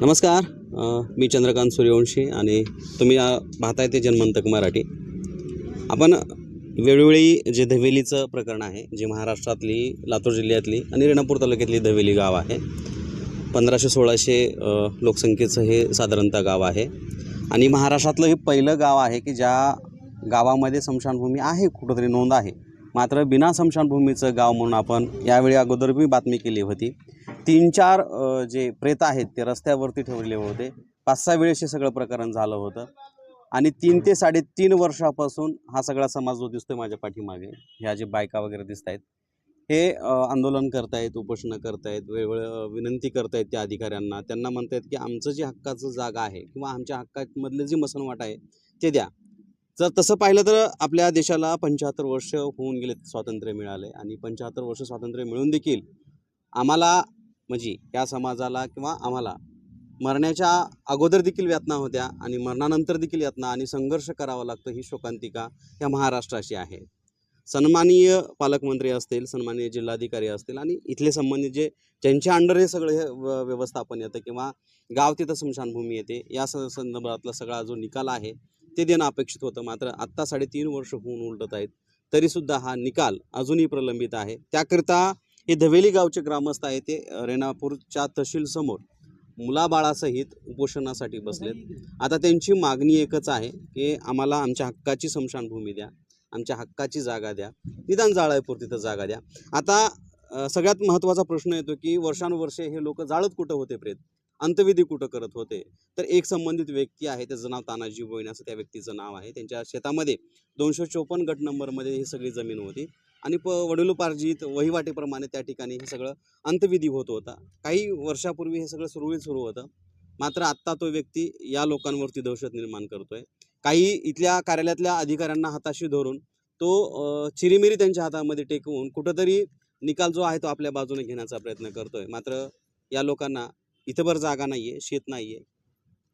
नमस्कार. मी चंद्रकांत सूर्यवंशी आणि तुम्ही पाहताय ते जनमंतक मराठी. आपण वेळोवेळी जे धवेलीचं प्रकरण आहे जे महाराष्ट्रातली लातूर जिल्ह्यातली आणि रेणापूर तालुक्यातली धवेली गाव आहे पंधराशे सोळाशे लोकसंख्येचं हे साधारणतः गाव आहे. आणि महाराष्ट्रातलं हे पहिलं गाव आहे की ज्या गावामध्ये स्मशानभूमी आहे कुठंतरी नोंद आहे. मात्र बिना स्मशानभूमीचं गाव म्हणून आपण यावेळी अगोदर मी बातमी केली होती. तीन चार जे प्रेत आहेत ते रस्त्यावरती ठेवलेले होते. पाच सहा वेळेस हे सगळं प्रकरण झालं होतं. आणि तीन ते साडेतीन वर्षापासून हा सगळा समाज जो दिसतोय माझ्या पाठीमागे ह्या जे बायका वगैरे दिसत आहेत हे आंदोलन करतायत उपोषणं करतायत वेगवेगळं विनंती करतायत त्या अधिकाऱ्यांना. त्यांना म्हणतायत की आमचं जे हक्काचं जागा आहे किंवा आमच्या हक्कामधलं जे मसनवाट आहे ते द्या. जर तसं पाहिलं तर आपल्या देशाला पंच्याहत्तर वर्ष होऊन गेले स्वातंत्र्य मिळाले आणि पंच्याहत्तर वर्ष स्वातंत्र्य मिळून देखील आम्हाला म्हणजे या समाजाला किंवा आम्हाला. मरण्याच्या अगोदर देखील यातना होत्या आणि मरणानंतर देखील यातना आणि संघर्ष करावा लागतो ही शोकांतिका या महाराष्ट्राची आहे. सन्माननीय पालकमंत्री असतील सन्माननीय जिल्हाधिकारी असतील आणि इथले संबंधित जे ज्यांच्या अंडर हे सगळे हे व- व्यवस्थापन येतं किंवा गाव तिथं स्मशानभूमी येते या संदर्भातला सगळा जो निकाल आहे ते देणं अपेक्षित होतं. मात्र आत्ता साडेतीन वर्ष होऊन उलटत आहेत तरीसुद्धा हा निकाल अजूनही प्रलंबित आहे. त्याकरिता हे धवेली गावचे ग्रामस्थ आहे ते रेणापूरच्या तहसीलसमोर मुलाबाळासहित उपोषणासाठी बसलेत. आता त्यांची मागणी एकच आहे की आम्हाला आमच्या हक्काची स्मशानभूमी द्या आमच्या हक्काची जागा द्या निदान जाळायपुरती तर जागा द्या. आता सगळ्यात महत्त्वाचा प्रश्न येतो की वर्षानुवर्षे हे लोक जाळत कुठं होते प्रेत? अंतविधी कुठं करत होते? तर एक संबंधित व्यक्ती आहे त्याचं नाव तानाजी बोईन असं त्या व्यक्तीचं नाव आहे. त्यांच्या शेतामध्ये दोनशे चोपन्न गट नंबरमध्ये ही सगळी जमीन होती. आणि प वडिलोपार्जित वहिवाटेप्रमाणे त्या ठिकाणी हे सगळं अंतविधी होत होता. काही वर्षापूर्वी हे सगळं सुरळीत सुरू होतं. मात्र आत्ता तो व्यक्ती या लोकांवरती दहशत निर्माण करतोय. काही इथल्या कार्यालयातल्या अधिकाऱ्यांना हाताशी धरून तो चिरीमिरी त्यांच्या हातामध्ये टेकवून कुठंतरी निकाल जो आहे तो आपल्या बाजूने घेण्याचा प्रयत्न करतोय. मात्र या लोकांना इथंभर जागा नाही आहे शेत नाही आहे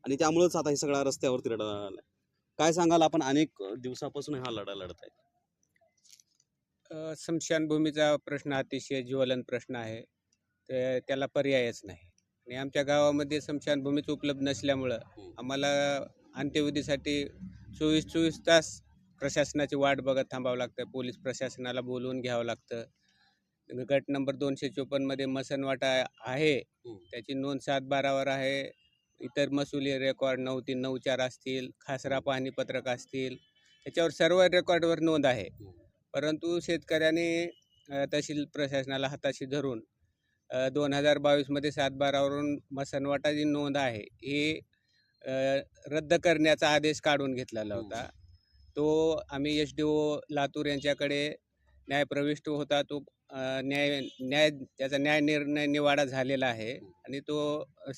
आणि त्यामुळंच आता हे सगळा रस्त्यावरती लढा आला काय सांगाल? आपण अनेक दिवसापासून हा लढा लढत आहे स्मशानभूमीचा प्रश्न अतिशय ज्वलन प्रश्न आहे. ते त्याला पर्यायच नाही. आणि आमच्या गावामध्ये स्मशानभूमीच उपलब्ध नसल्यामुळं. आम्हाला अंत्यविधीसाठी चोवीस चोवीस तास प्रशासनाची वाट बघत थांबावं लागतं. पोलीस प्रशासनाला बोलवून घ्यावं लागतं. गट नंबर दोनशे चोपन्नमध्ये मसनवाटा आहे. त्याची नोंद सात बारावर आहे. इतर मसुली रेकॉर्ड नऊ तीन नऊ चार असतील. खासरा पाहणी पत्रक असतील. त्याच्यावर सर्व रेकॉर्डवर नोंद आहे. परंतु शेतकऱ्याने तहसील प्रशासनाला हाताशी धरून दोन हजार बावीसमध्ये सात बारावरून मसनवाटा जी नोंद आहे ही रद्द करण्याचा आदेश काढून घेतलेला होता. तो आम्ही एस डी ओ लातूर यांच्याकडे न्याय प्रविष्ट होता तो न्याय न्याय त्याचा न्याय निर्णय निवाडा झालेला आहे आणि तो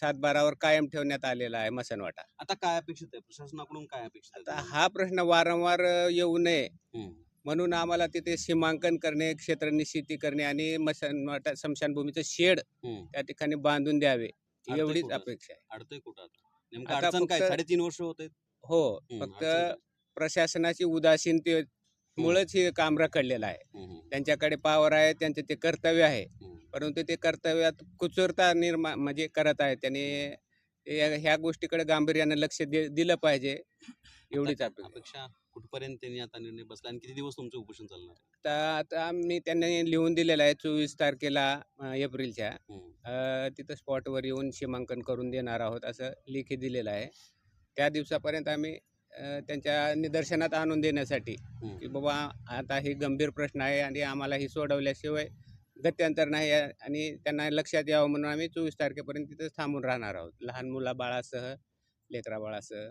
सात बारावर कायम ठेवण्यात आलेला आहे मसनवाटा. आता काय अपेक्षित आहे? प्रशासनाकडून काय अपेक्षित आता हा प्रश्न वारंवार येऊ नये. म्हणून आम्हाला तिथे सीमांकन करणे क्षेत्र निश्चिती करणे आणि मशान स्मशानभूमीचं शेड हम्म. त्या ठिकाणी बांधून द्यावे अडतंय एवढीच कुठं? अपेक्षा आहे. अडतंय कुठं आता? नेमकं आता अडचण काय? फक्त- साडेतीन वर्ष होत आहेत? हो फक्त? प्रशासनाची उदासीनतेमुळेच हे काम रखडलेलं आहे. त्यांच्याकडे पावर आहे त्यांचे ते कर्तव्य आहे. परंतु ते कर्तव्यात कुचुरता निर्माण म्हणजे करत आहे त्यांनी या- ह्या गोष्टीकडे गांभीर्यानं लक्ष दि- दिलं पाहिजे. एवढीच अपेक्षा कुठपर्यंत त्यांनी आता निर्णय बसला आणि किती दिवस तुमचं उपोषण चालणार आहे? आता आता आम्ही त्यांनी लिहून दिलेलं आहे चोवीस तारखेला अ, एप्रिलच्या हम्म. अ, तिथं स्पॉटवर येऊन सीमांकन करून देणार आहोत असं लेखी दिलेलं आहे त्या दिवसापर्यंत आम्ही अ, त्यांच्या निदर्शनात आणून देण्यासाठी हम्म. की बाबा आता हे गंभीर प्रश्न आहे आणि आम्हाला ही सोडवल्याशिवाय गत्यंतर नाही आहे आणि त्यांना लक्षात यावं म्हणून आम्ही चोवीस तारखेपर्यंत तिथं थांबून राहणार आहोत लहान मुला बाळासह लेकरा बाळासह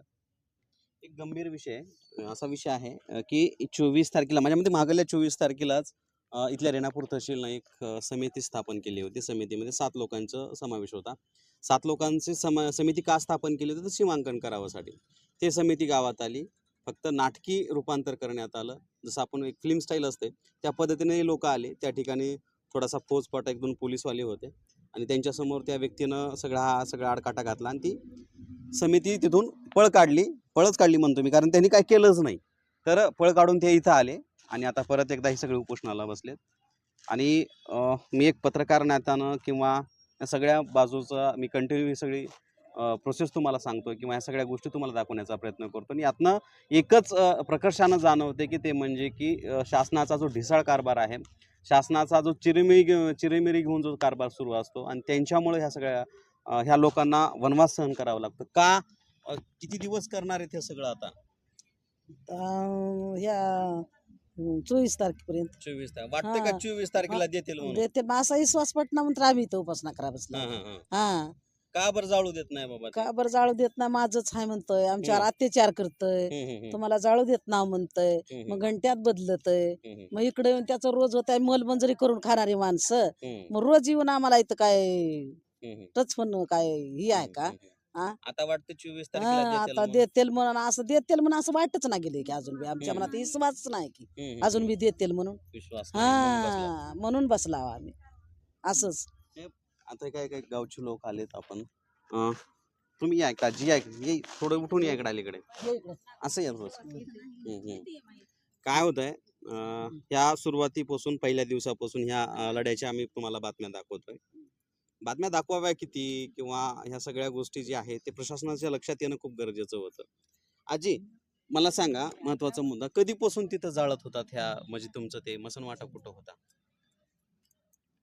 एक गंभीर विषय असा विषय आहे की चोवीस तारखेला माझ्या मते मागल्या चोवीस तारखेलाच इथल्या रेणापूर तहसीलनं एक समिती स्थापन केली होती. समितीमध्ये सात लोकांचा समावेश होता. सात लोकांची सम समिती का स्थापन केली होती? तर सीमांकन करावासाठी. ते समिती गावात आली. फक्त नाटकी रूपांतर करण्यात आलं. जसं आपण एक फिल्म स्टाईल असते त्या पद्धतीने लोक आले. त्या ठिकाणी थोडासा फौजफाटा एक दोन पोलीसवाले होते. आणि त्यांच्यासमोर त्या व्यक्तीनं सगळा हा सगळा आडकाटा घातला आणि ती समिती तिथून पळ काढली. पळच काढली म्हणतो मी कारण त्यांनी काय केलंच नाही. तर पळ काढून ते इथं आले आणि आता परत एकदा ही सगळे उपोषणाला बसलेत. आणि मी एक पत्रकार नात्यानं किंवा या सगळ्या बाजूचा मी कंटिन्यू ही सगळी प्रोसेस तुम्हाला सांगतो किंवा ह्या सगळ्या गोष्टी तुम्हाला दाखवण्याचा प्रयत्न करतो. आणि यातनं एकच प्रकर्षानं जाणवते की ते म्हणजे की शासनाचा जो ढिसाळ कारभार आहे शासनाचा जो चिरमिरी चिरमिरी घेऊन जो कारभार सुरू असतो आणि त्यांच्यामुळे ह्या सगळ्या ह्या लोकांना वनवास सहन करावा लागतो. का किती दिवस करणार आहेत हे सगळं आता? ह्या चोवीस तारखेपर्यंत. चोवीस तारीख. वाटतं का. चोवीस तारखेला देतील म्हणून? मग असा विश्वास पटना म्हणून आम्ही इथं उपासना करा बसला. हा, हा, हा. हा. का बरं जाळू देत नाही बाबा ते? का बरं जाळू देत ना माझंच आहे म्हणतोय आमच्यावर हम्म. अत्याचार करतय हम्म, हम्म, हम्म, तुम्हाला जाळू देत ना म्हणतय हम्म, मग घंट्यात बदलतय हम्म, हम्म, मग इकडे येऊन त्याचं रोज होत आहे मोलमंजुरी करून खाणारी माणसं हम्म, मग रोज येऊन आम्हाला इथं काय हम्म. टच पण काय ही आहे का हम्म, हम्म. हा? आता वाटतं चोवीस हा, तारखेला देतील आता म्हणून. देतील म्हणून असं देतील म्हणून असं वाटच ना गेले की अजून बी आमच्या हम्म. मनात विश्वास नाही की हम्म, हम्म, अजून. बी देतील म्हणून विश्वास नाही म्हणून बसला. हा म्हणून बसला आम्ही असंच आता काय काय गावचे लोक आलेत आपण. अं, तुम्ही या का जी ऐक ये थोडं उठून या इकडे अलीकडे. असं या थोडंसं. हम्म, हम्म. काय होत आहे ह्या सुरुवातीपासून पहिल्या दिवसापासून ह्या अं, लढ्याच्या आम्ही तुम्हाला बातम्या दाखवतोय. बातम्या दाखवाव्या किती किंवा ह्या सगळ्या गोष्टी ज्या आहेत ते प्रशासनाच्या लक्षात येणं खूप गरजेचं होतं. आजी मला सांगा महत्त्वाचा मुद्दा. कधीपासून तिथं जाळत होतात ह्या म्हणजे तुमचं ते मसनवाटा कुठं होता?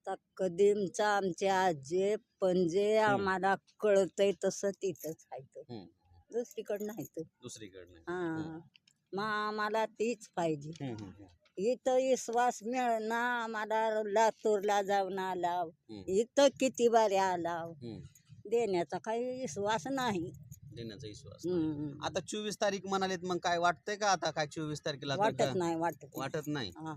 आता कदीमचा आमच्या आजे पणजे आम्हाला कळतंय तसं तिथंच आहे हम्म. दुसरीकडं नाही दुसरीकडनं हा मग आम्हाला तीच पाहिजे हम्म, हम्म, हम्म. इथं विश्वास मिळणार आम्हाला लातूरला जाऊन आला हम्म. इथं किती बारे आला हम्म. देण्याचा काही विश्वास नाही देण्याचा विश्वास. हम्म. आता चोवीस तारीख म्हणालेत मग काय वाटतंय का आता काय चोवीस तारखेला तर वाटत का- नाही वाटत नाही. वाटत नाही हा.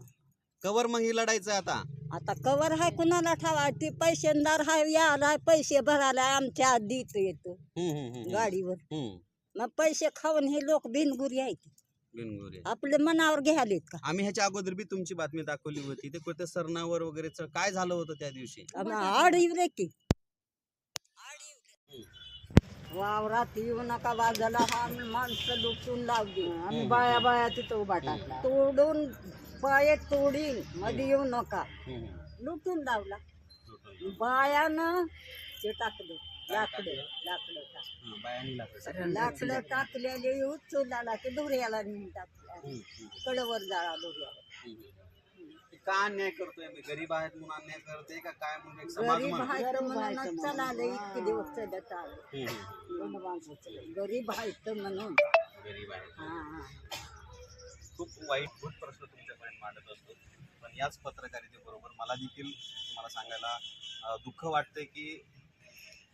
कवर मग ही लढायचं आता? आता कवर हाय कुणाला ठेवा ती पैसेदार हाय याला पैसे भरायला आमच्या आधी इथं येतो. हम्म, हम्म, हम्म, गाडीवर. हम्म. मग पैसे खाऊन हे लोक बिनगुरी आहेत बिनगोरे. आपले मनावर घ्यालेत का? आम्ही ह्याच्या अगोदर बी तुमची बातमी दाखवली होती. ते कुठे सरणावर वगैरे च- काय झालं होतं त्या दिवशी? आड इवले की. वावरात येऊ नका बाजाला. हा माणसं लुटून लावली. आम्ही बाया बाया तिथं उभा टाकला. तोडून पाय तोडीन मध्ये येऊ नका. लुटून लावला. बायानं ते टाकलं. लाकडं लाकडं टाकलं. हा. लाकडं टाकलेले उचलाला ते धुऱ्याला नेऊन हम्म, कडवर जाळा धुऱ्याला हम्म. का अन्याय करतोय? मी गरीब आहेत म्हणून अन्याय करते का काय म्हणून? एक समाज गरीब म्हणून. आहे म्हणून चलाले इतके दिवस चलत आलं. हम्म, हम्म. गरीब आहे म्हणून. गरीब आहे खूप वाईट खूप प्रश्न तुमच्यापर्यंत मांडत असतो. पण याच पत्रकारितेबरोबर मला देखील तुम्हाला सांगायला दुःख वाटतंय की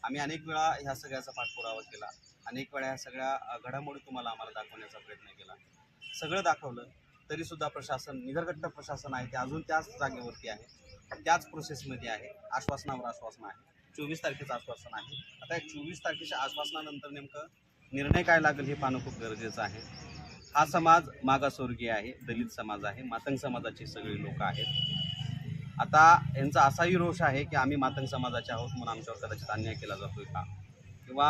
आम्ही अनेक वेळा ह्या सगळ्याचा पाठपुरावा केला. अनेक वेळा ह्या सगळ्या घडामोडी तुम्हाला आम्हाला दाखवण्याचा प्रयत्न केला. सगळं दाखवलं तरीसुद्धा प्रशासन निगरगट्ट प्रशासन आहे ते अजून त्याच जागेवरती आहे त्याच प्रोसेसमध्ये आहे. आश्वासनावर आश्वासन आहे. चोवीस तारखेचं आश्वासन आहे. आता या चोवीस तारखेच्या आश्वासनानंतर नेमकं निर्णय काय लागेल हे पाहणं खूप गरजेचं आहे. हा समाज मागासवर्गीय आहे दलित समाज आहे मातंग समाजाची सगळी लोक आहेत. आता यांचा असाही रोष आहे की आम्ही मातंग समाजाचे आहोत म्हणून आमच्यावर कदाचित अन्याय केला जातोय का? किंवा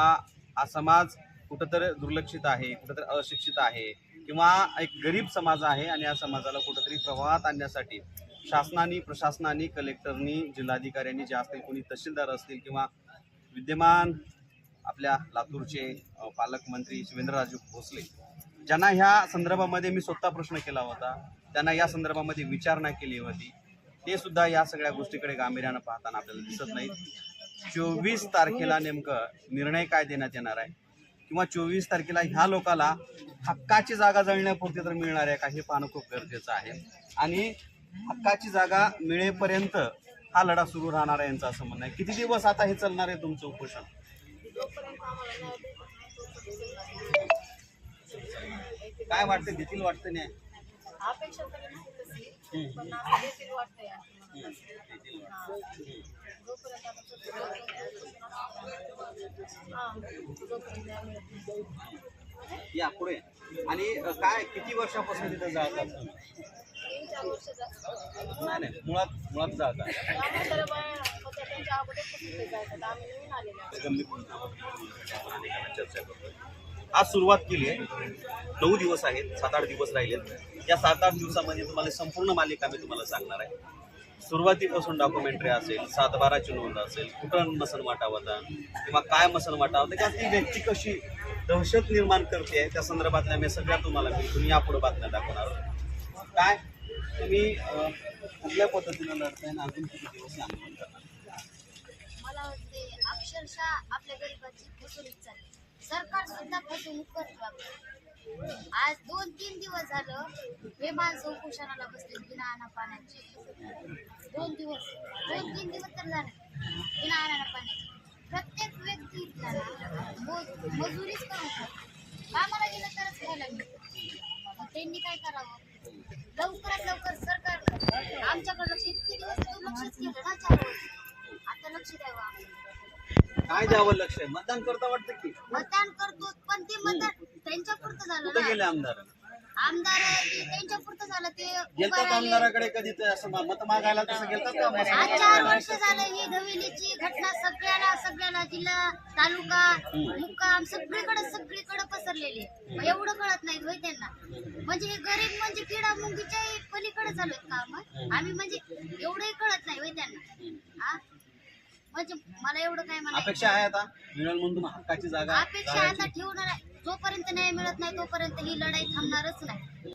हा समाज कुठंतरी दुर्लक्षित आहे कुठंतरी अशिक्षित आहे किंवा एक गरीब समाज आहे आणि या समाजाला कुठंतरी प्रवाहात आणण्यासाठी शासनाने प्रशासनाने कलेक्टरनी जिल्हाधिकाऱ्यांनी जे असतील कोणी तहसीलदार असतील किंवा विद्यमान आपल्या लातूरचे पालकमंत्री शिवेंद्रराजू भोसले ज्यांना ह्या संदर्भामध्ये मी स्वतः प्रश्न केला होता त्यांना या संदर्भामध्ये विचारणा केली होती ते सुद्धा या सगळ्या गोष्टीकडे गांभीर्यानं पाहताना आपल्याला दिसत नाही चोवीस तारखेला नेमकं निर्णय काय देण्यात येणार आहे? किंवा चोवीस तारखेला ह्या लोकाला हक्काची जागा जळण्यापुरती तर मिळणार आहे का? हे पाहणं खूप गरजेचं आहे. आणि हक्काची जागा मिळेपर्यंत हा लढा सुरू राहणार आहे यांचं असं म्हणणं आहे. किती दिवस आता हे चालणार आहे तुमचं उपोषण? काय वाटतं देखील वाटतं नाही? अपेक्षा तरी नव्हती तशी पण असं देखील वाटतंय. आम्हाला. जोपर्यंत आता पुढचं जोपर्यंत आम्ही या पुढे. आणि काय किती वर्षापासून तिथे जाळतात तुम्ही? तीन चार वर्ष जास्त. नाही नाही मुळात मुळात जाळतात. आम्ही तर बाया होत्या त्यांच्या अगोदरपासून ते जायचं आम्ही नवीन आलेले आहोत. गंभीर आपण अनेकांना चर्चा करतोय आज सुरुवात केली आहे. नऊ दिवस आहेत सात आठ दिवस राहिलेत. या सात आठ दिवसामध्ये तुम्हाला संपूर्ण मालिका मी तुम्हाला सांगणार आहे. सुरुवातीपासून डॉक्युमेंटरी असेल सातबाराची नोंद असेल कुठं मसन वाटावता किंवा काय मसन वाटावं किंवा ती व्यक्ती कशी दहशत निर्माण करते त्या संदर्भातल्या मी सगळ्या तुम्हाला मी तुम्ही यापुढे बातम्या दाखवणार आहोत. काय? तुम्ही कुठल्या पद्धतीनं लढताय आणि अजून किती दिवस आंदोलन करणार मला वाटते अक्षरशः आपल्या गरिबाची फसवणूक चालली सरकार सुद्धा फसवणूक करतो आज दोन तीन दिवस झालं हे माणसं उपोषणाला बसले बिना आणा पाण्याचे. दोन दिवस. दोन तीन दिवस तर झाले. बिना आणा पाण्याचे. प्रत्येक व्यक्ती मजुरीच करून कामाला गेलं तरच खायला मिळतं. त्यांनी काय करावं? लवकरात लवकर सरकार आमच्याकडं इतके दिवस लक्षच केलं ना चार आता लक्ष द्यावं. काय द्यावं लक्ष आहे? मतदान करता वाटतं की? मतदान करतो पण ते मतदान त्यांच्या पुरतं झालं कुठं गेले ना आमदार आमदार त्यांच्या पुरतं झालं ते उभं गेलतात राहिले. आमदाराकडे कधी ते असं मत मागायला तसं गेलतात का आज? चार वर्ष झालं ही धविलीची घटना सगळ्याला सगळ्याला जिल्हा तालुका मुक्काम सगळीकडे सगळीकडे पसरलेली आहे. मग एवढं कळत नाही होय त्यांना. म्हणजे हे गरीब म्हणजे किडा मुंगीच्या पलीकडे चालू का मग आम्ही म्हणजे एवढंही कळत नाही होय त्यांना. हा? म्हणजे मला एवढं काय म्हणायचं. अपेक्षा आहे आता? मिळेल म्हणून हक्काची जागा अपेक्षा आता ठेवणार आहे. जोपर्यंत न्याय मिळत नाही तोपर्यंत ही लढाई थांबणारच नाही.